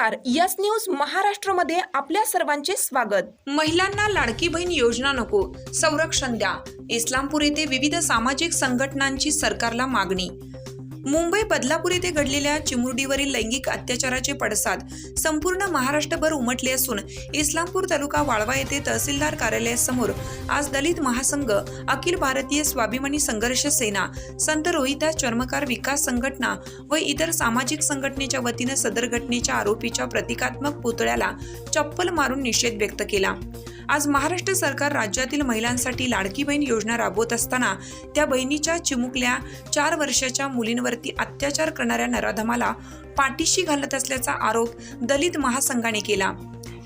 नमस्कार. Yes news महाराष्ट्रमध्ये आपल्या सर्वांचे स्वागत. महिलांना लाडकी बहीण योजना नको संरक्षण द्या. इस्लामपूर येथे विविध सामाजिक संघटनांची सरकारला मागणी. मुंबई बदलापूर येथे घडलेल्या चिमुरडीवरील लैंगिक अत्याचाराचे पडसाद संपूर्ण महाराष्ट्रभर उमटले असून इस्लामपूर तालुका वाळवा येथे तहसीलदार कार्यालयासमोर आज दलित महासंघ अखिल भारतीय स्वाभिमानी संघर्ष सेना संत रोहिता चर्मकार विकास संघटना व इतर सामाजिक संघटनेच्या वतीनं सदर घटनेच्या आरोपीच्या प्रतिकात्मक पुतळ्याला चप्पल मारून निषेध व्यक्त केला. आज महाराष्ट्र सरकार राज्यातील महिलांसाठी लाडकी बहीण योजना राबवत असताना त्या बहिणीच्या चिमुकल्या चार वर्षाच्या मुलींवरती अत्याचार करणाऱ्या नराधमाला पाठीशी घालत असल्याचा आरोप दलित महासंघाने केला.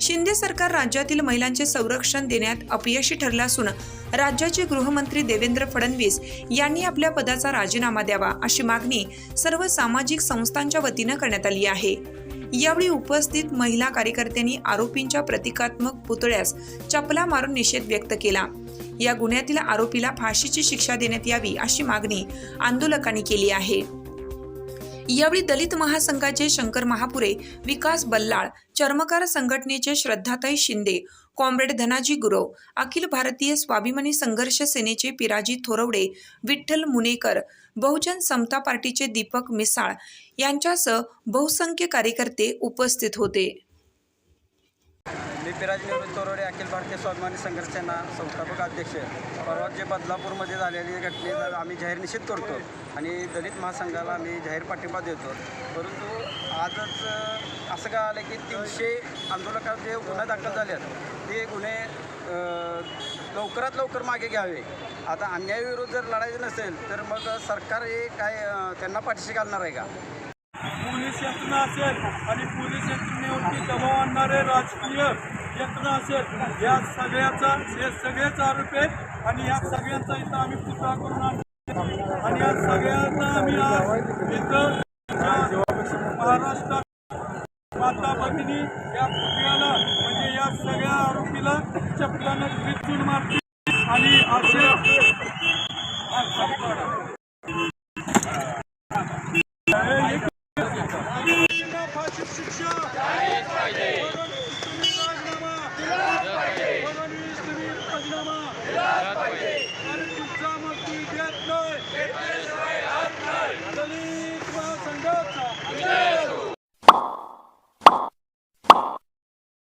शिंदे सरकार राज्यातील महिलांचे संरक्षण देण्यात अपयशी ठरलं असून राज्याचे गृहमंत्री देवेंद्र फडणवीस यांनी आपल्या पदाचा राजीनामा द्यावा अशी मागणी सर्व सामाजिक संस्थांच्या वतीनं करण्यात आली आहे. यावेळी उपस्थित महिला कार्यकर्त्यांनी आरोपींच्या प्रतिकात्मक पुतळ्यास चपला मारून निषेध व्यक्त केला. या गुन्ह्यातील आरोपीला फाशीची शिक्षा देण्यात यावी अशी मागणी आंदोलकांनी केली आहे. यावेळी दलित महासंघाचे शंकर महापुरे विकास बल्लाळ चर्मकार संघटनेचे श्रद्धाताई शिंदे कॉम्रेड धनाजी गुरव अखिल भारतीय स्वाभिमानी संघर्ष सेनेचे पिराजी थोरवडे विठ्ठल मुनेकर बहुजन समता पार्टीचे दीपक मिसाळ यांच्यासह बहुसंख्य कार्यकर्ते उपस्थित होते. मी पिराज निवृत्त तोरडे अखिल भारतीय स्वाभिमानी संघर्ष सेना संस्थापक अध्यक्ष. परवा जे बदलापूरमध्ये झालेली घटनेचा आम्ही जाहीर निषेध करतो आणि दलित महासंघाला आम्ही जाहीर पाठिंबा देतो परंतु आजच असं का आलं की तीनशे आंदोलकात जे गुन्हे दाखल झाले आहेत ते गुन्हे लवकरात लवकर मागे घ्यावे. आता अन्यायाविरुद्ध जर लढायचं नसेल तर मग सरकार हे काय त्यांना पाठीशी घालणार आहे का? पोलीस यंत्रणा असेल आणि पोलीस यंत्रणेवरती दबाव आणणारे राजकीय यंत्रणा असेल या सगळ्याचा हे सगळेच आरोप आहेत आणि या सगळ्यांचा इथं आम्ही पुतळा करून आणतो आणि या सगळ्यांना आम्ही आज इथं महाराष्ट्रात माता भगिनी या पुतळ्याला म्हणजे या सगळ्या आरोपीला चपल्यानं विचून मारतील आणि असे